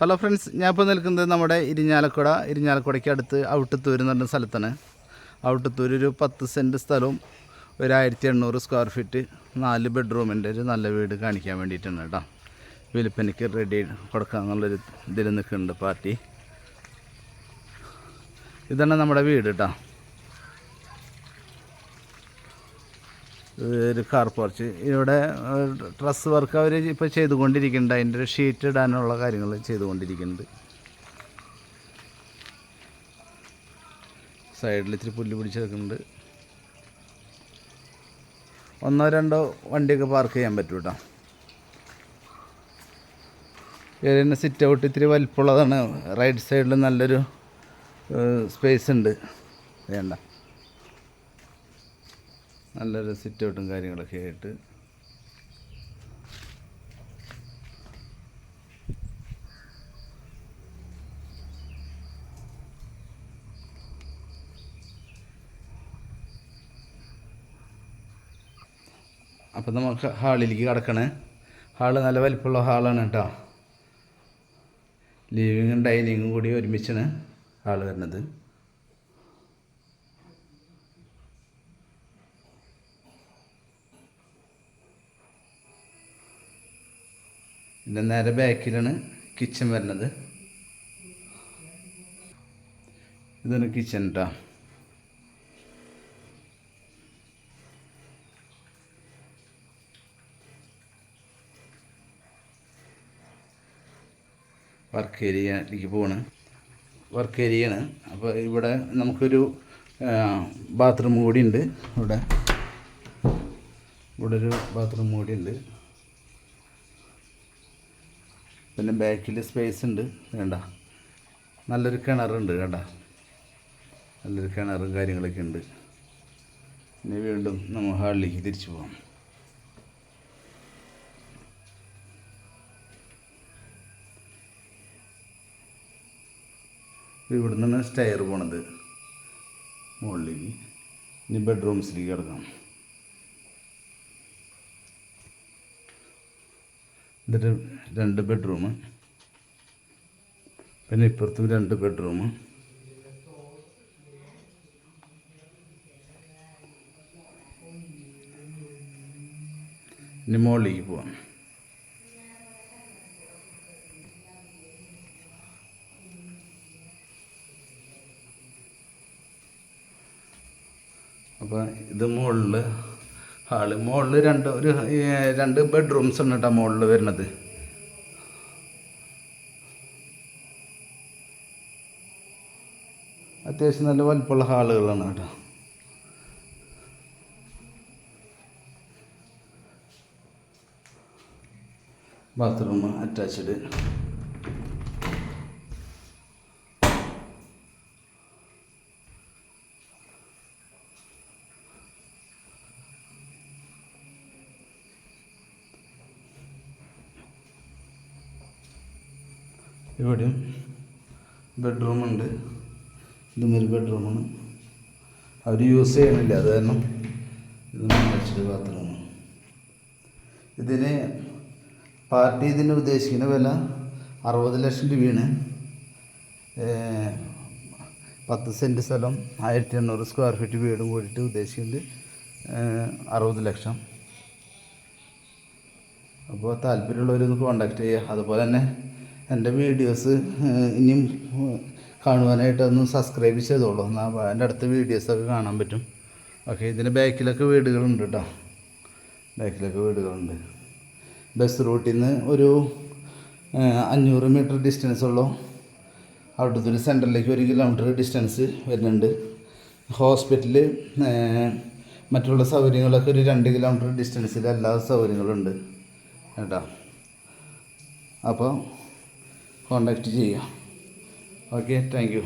Hello friends ഞാൻ ഇപ്പോൾ നിൽക്കുന്നത് നമ്മുടെ ഇരിഞ്ഞാലക്കുട. ഇരിഞ്ഞാലക്കുടയ്ക്ക് അടുത്ത് ഔട്ടത്തൂർ എന്ന് പറഞ്ഞ സ്ഥലത്താണ്. ഔട്ടത്തൂർ ഒരു പത്ത് സെന്റ് സ്ഥലവും ഒരു ആയിരത്തി എണ്ണൂറ് സ്ക്വയർ ഫീറ്റ് നാല് ബെഡ്റൂമിന്റെ ഒരു നല്ല വീട് കാണിക്കാൻ വേണ്ടിയിട്ടാണ് കേട്ടോ. വിൽപ്പനയ്ക്ക് റെഡി കൊടുക്കാമെന്നുള്ളൊരു ഇതിൽ നിൽക്കുന്നുണ്ട് പാർട്ടി. ഇതാണ് നമ്മുടെ വീട് കേട്ടോ. ഒരു കാർ പോർച്ച് ഇവിടെ ട്രസ് വർക്ക് അവർ ഇപ്പോൾ ചെയ്തുകൊണ്ടിരിക്കുന്നുണ്ട്. അതിന്റെ ഒരു ഷീറ്റ് ഇടാനുള്ള കാര്യങ്ങൾ ചെയ്തുകൊണ്ടിരിക്കുന്നുണ്ട്. സൈഡിൽ ഇത്തിരി പുല്ല് പിടിച്ച് വെക്കുന്നുണ്ട് ഒന്നോ രണ്ടോ വണ്ടിയൊക്കെ പാർക്ക് ചെയ്യാൻ പറ്റും കേട്ടോ ഏരിയ സിറ്റ് ഔട്ട് ഇത്തിരി വലിപ്പമുള്ളതാണ്. റൈറ്റ് സൈഡിൽ നല്ലൊരു സ്പേസ് ഉണ്ട്. വേണ്ട. നല്ലൊരു സിറ്റ് ഔട്ടും കാര്യങ്ങളൊക്കെ ആയിട്ട്. അപ്പം നമുക്ക് ഹാളിലേക്ക് കിടക്കണേ. ഹാൾ നല്ല വലിപ്പമുള്ള ഹാളാണ് കേട്ടോ. ലിവിങ്ങും ഡൈനിങ്ങും കൂടി ഒരുമിച്ചാണ് ഹാൾ വരുന്നത്. ഇതിന്റെ നേരെ ബാക്കിലാണ് കിച്ചൺ വരുന്നത്. ഇതാണ് കിച്ചൺ കേട്ടോ വർക്ക് ഏരിയയിലേക്ക് പോവാണ്. വർക്ക് ഏരിയയാണ് അപ്പോൾ ഇവിടെ നമുക്കൊരു ബാത്റൂം കൂടി ഉണ്ട്. ഇവിടെ ഇവിടെ ഒരു ബാത്റൂം കൂടി ഉണ്ട്. പിന്നെ ബാക്കിൽ സ്പേസ് ഉണ്ട് വേണ്ട നല്ലൊരു കിണറുണ്ട് കേണ്ട? നല്ലൊരു കിണറും കാര്യങ്ങളൊക്കെ ഉണ്ട്. ഇനി വീണ്ടും നമ്മൾ ഹാളിലേക്ക് തിരിച്ചു പോകാം ഇവിടെ നിന്നാണ് സ്റ്റയർ പോണത്. മുകളിലേക്ക്. ഇനി ബെഡ്റൂംസിലേക്ക് കിടക്കാം. ഇതൊരു രണ്ട് ബെഡ്റൂം പിന്നെ ഇപ്പുറത്തും രണ്ട് ബെഡ്റൂം ഇനി മുകളിലേക്ക് പോവാം. അപ്പോൾ ഇത് മുകളിൽ ഹാൾ മുകളിൽ രണ്ട് ഒരു രണ്ട് ബെഡ്റൂംസ് ഉണ്ട് കേട്ടോ മുകളിൽ വരുന്നത്. അത്യാവശ്യം നല്ല വലിപ്പമുള്ള ഹാളുകളാണ് കേട്ടോ ബാത്റൂം അറ്റാച്ച്ഡ്. ഇവിടെയും ബെഡ്റൂമുണ്ട്. ഇതും ഒരു ബെഡ്റൂമാണ്. അവർ യൂസ് ചെയ്യണില്ല അത് കാരണം ഇത് മറ്റൊരു ബാത്റൂമാണ്. ഇതിന് പാർട്ടി ഇതിന് ഉദ്ദേശിക്കുന്ന വില അറുപത് ലക്ഷം രൂപയാണ്. പത്ത് സെന്റ് സ്ഥലം ആയിരത്തി എണ്ണൂറ് സ്ക്വയർ ഫീറ്റ് വീടും കൂടിയിട്ട് ഉദ്ദേശിക്കുന്നത് അറുപത് ലക്ഷം. അപ്പോൾ താല്പര്യമുള്ളവരൊന്ന് കോണ്ടാക്ട് ചെയ്യുക. അതുപോലെ തന്നെ എന്റെ വീഡിയോസ് ഇനിയും ഏഹ്, കാണുവാനായിട്ട് ഒന്ന് സബ്സ്ക്രൈബ് ചെയ്തോളൂ എന്നാൽ എന്റെ അടുത്ത വീഡിയോസൊക്കെ കാണാൻ പറ്റും. ഓക്കെ ഇതിന്റെ ബാക്കിലൊക്കെ വീടുകളുണ്ട് കേട്ടോ ബാക്കിലൊക്കെ വീടുകളുണ്ട്. ബസ് റൂട്ടിൽ നിന്ന് ഒരു അഞ്ഞൂറ് മീറ്റർ ഡിസ്റ്റൻസ് ഉള്ളൂ അവിടുത്തെ ഒരു സെന്ററിലേക്ക് ഒരു കിലോമീറ്റർ ഡിസ്റ്റൻസ് വരുന്നുണ്ട്. ഹോസ്പിറ്റൽ മറ്റുള്ള സൗകര്യങ്ങളൊക്കെ ഒരു രണ്ട് കിലോമീറ്റർ ഡിസ്റ്റൻസിൽ എല്ലാ സൗകര്യങ്ങളുണ്ട്. കേട്ടോ. അപ്പോൾ കോണ്ടാക്റ്റ് ചെയ്യുക ഓക്കെ താങ്ക്